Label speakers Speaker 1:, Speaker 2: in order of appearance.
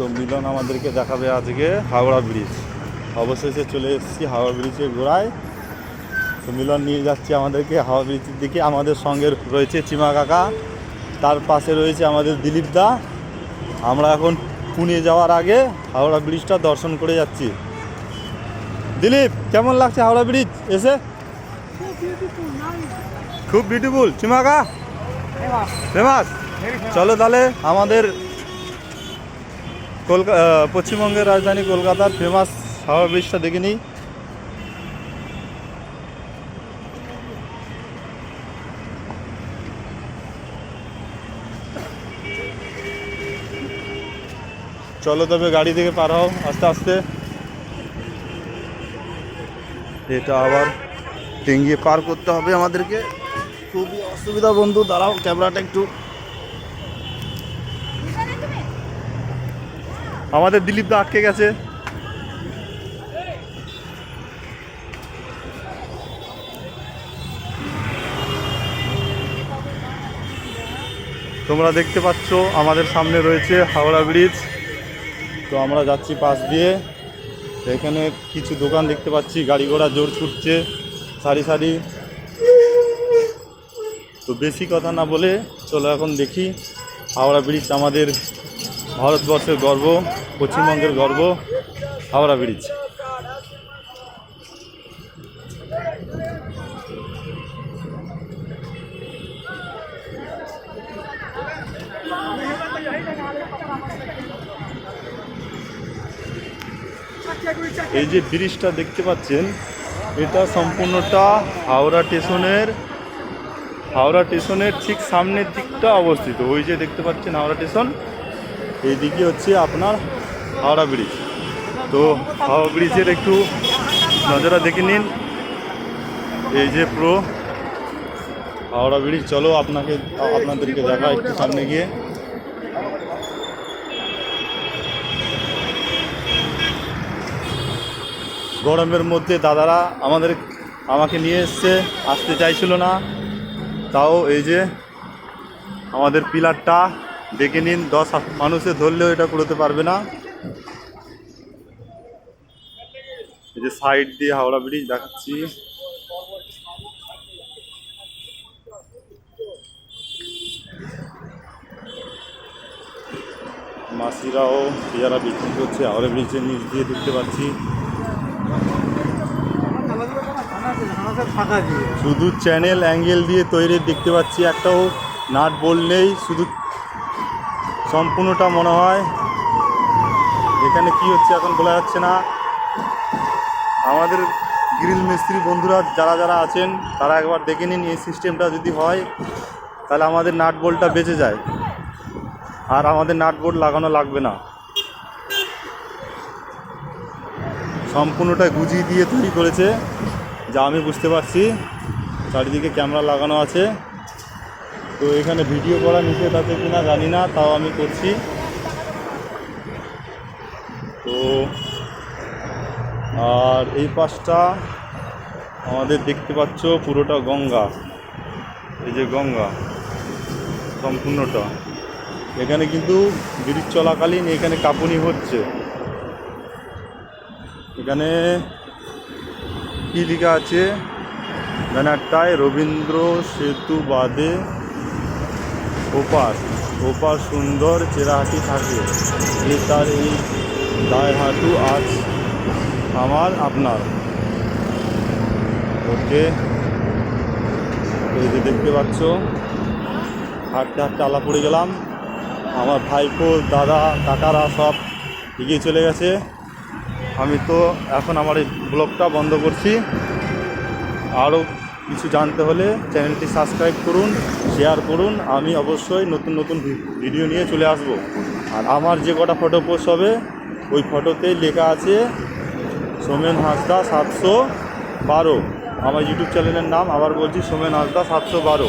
Speaker 1: তো মিলন আমাদেরকে দেখাবে আজকে হাওড়া ব্রিজ। অবশেষে চলে এসেছি হাওড়া ব্রিজের গোড়ায়। তো মিলন নিয়ে যাচ্ছে আমাদেরকে হাওড়া ব্রিজের দিকে। আমাদের সঙ্গে রয়েছে চিমা কাকা। তার পাশে রয়েছে আমাদের দিলীপ দা। আমরা এখন পুনে যাওয়ার আগে হাওড়া ব্রিজটা দর্শন করে যাচ্ছি। দিলীপ কেমন লাগছে হাওড়া ব্রিজ? এসে। খুব বিউটিফুল চিমাকা ফেমাস চলো তাহলে আমাদের কলকা পশ্চিমবঙ্গের রাজধানী কলকাতার ফেমাস হাওড়া ব্রিজটা দেখে নিই। চলো তবে গাড়ি থেকে পার হও, আস্তে আস্তে। এটা আবার টেঙ্গিয়ে পার করতে হবে আমাদেরকে। খুবই অসুবিধা বন্ধু, দাঁড়াও, ক্যামেরাটা একটু আমাদের দিলীপ তো আটকে গেছে। তোমরা দেখতে পাচ্ছ, আমাদের সামনে রয়েছে হাওড়া ব্রিজ। তো আমরা যাচ্ছি পাশ দিয়ে। এখানে কিছু দোকান দেখতে পাচ্ছি, গাড়ি ঘোড়া জোর ছুটছে, সারি সারি। তো বেশি কথা না বলে চলো এখন দেখি হাওড়া ব্রিজ আমাদের ভারতবর্ষের গর্ব, পশ্চিমবঙ্গের গর্ব, হাওড়া ব্রিজ। এই যে ব্রিজটা দেখতে পাচ্ছেন, এটা সম্পূর্ণটা হাওড়া স্টেশনের হাওড়া স্টেশনের ঠিক সামনের দিকটা অবস্থিত। ওই যে দেখতে পাচ্ছেন হাওড়া স্টেশন এই দিকে হচ্ছে আপনার হাওড়া ব্রিজ। তো হাওড়া ব্রিজের একটু নজরা দেখে নিন। এই যে পুরো হাওড়া ব্রিজ, চলো আপনাকে, আপনাদেরকে দেখা একটু সামনে গিয়ে। গরমের মধ্যে দাদারা আমাদের, আমাকে নিয়ে এসছে, আসতে চাইছিল না। তাও এই যে আমাদের পিলারটা দেখে নিন, দশ মানুষে ধরলেও এটা করতে পারবে না। এই যে সাইড দিয়ে হাওড়া ব্রিজ দেখাচ্ছি। মাসিরাও পেয়ারা বিক্রি করছে, হাওড়া ব্রিজের নিচ দিয়ে দেখতে পাচ্ছি। শুধু চ্যানেল অ্যাঙ্গেল দিয়ে তৈরি দেখতে পাচ্ছি একটাও। নাট বললেই শুধু সম্পূর্ণটা মনে হয়। এখানে কি হচ্ছে এখন বলা যাচ্ছে না। আমাদের গ্রিল মিস্ত্রি বন্ধুরা যারা যারা আছেন, তারা একবার দেখে নিন এই সিস্টেমটা যদি হয়, তাহলে আমাদের নাট বোল্টটা বেঁচে যায়। আর আমাদের নাট বোল্ট লাগানো লাগবে না। সম্পূর্ণটা গুজিয়ে দিয়ে তৈরি করেছে। যা আমি বুঝতে পারছি, চারিদিকে ক্যামেরা লাগানো আছে। তো এখানে ভিডিও করা নিষেধ আছে কিনা জানি না, তাও আমি করছি। তো, আর এই পাশটা আমাদের দেখতে পাচ্ছ পুরোটা গঙ্গা। এই যে গঙ্গা, সম্পূর্ণটা। এখানে কিন্তু ব্রিজ চলাকালীন এখানে কাঁপুনি হচ্ছে। এখানে কী লেখা আছে? ব্যানারটায় রবীন্দ্র সেতু বাদে ওপার ওপার সুন্দর চেরাহাটি থাকে। এ তার এই দায় হাঁটু আজ আমার আপনার। ওকে, এই যে দেখতে পাচ্ছ, হাঁটতে হাঁটতে আলা পড়ে গেলাম। আমার ভাইপো, দাদা, কাকারা সব এগিয়ে চলে গেছে। আমি তো এখন আমার এই ব্লগটা বন্ধ করছি। আরও কিছু জানতে হলে চ্যানেলটি সাবস্ক্রাইব করুন, শেয়ার করুন। আমি অবশ্যই নতুন নতুন ভিডিও নিয়ে চলে আসব। আর আমার যে কটা ফটো পোস্ট হবে, ওই ফটোতে লেখা আছে, সোমেন হাসদা সাতশো বারো। আমার ইউটিউব চ্যানেলের নাম, আবার বলছি সোমেন হাসদা সাতশো বারো।